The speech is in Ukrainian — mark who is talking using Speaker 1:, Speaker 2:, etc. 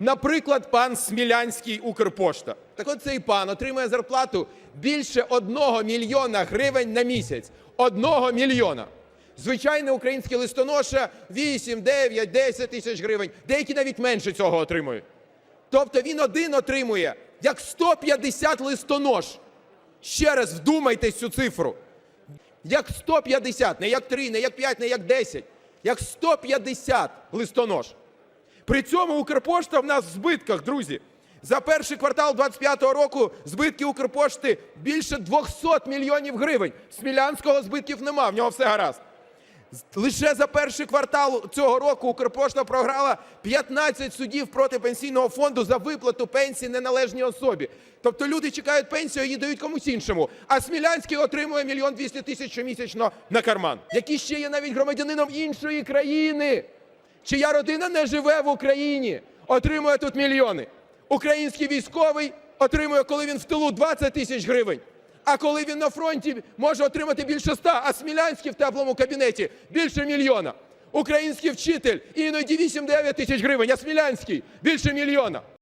Speaker 1: Наприклад, пан Смілянський Укрпошта. Так от цей пан отримує зарплату більше одного мільйона гривень на місяць. Одного мільйона. Звичайний український листоноша 8, 9, 10 тисяч гривень. Деякі навіть менше цього отримують. Тобто він один отримує як 150 листонож. Ще раз вдумайтесь цю цифру. Як 150, не як 3, не як 5, не як 10, як 150 листонож. При цьому Укрпошта в нас в збитках, друзі. За перший квартал 25-го року збитки Укрпошти більше 200 мільйонів гривень. Смілянського збитків нема, в нього все гаразд. Лише за перший квартал цього року Укрпошта програла 15 судів проти пенсійного фонду за виплату пенсії неналежній особі. Тобто люди чекають пенсію, її дають комусь іншому. А Смілянський отримує мільйон 200 тисяч щомісячно на карман, який ще є навіть громадянином іншої країни, чия родина не живе в Україні, отримує тут мільйони. Український військовий отримує, коли він в тилу 20 тисяч гривень. А коли він на фронті може отримати більше ста, а Смілянський в теплому кабінеті більше мільйона. Український вчитель іноді 8-9 тисяч гривень, а Смілянський більше мільйона.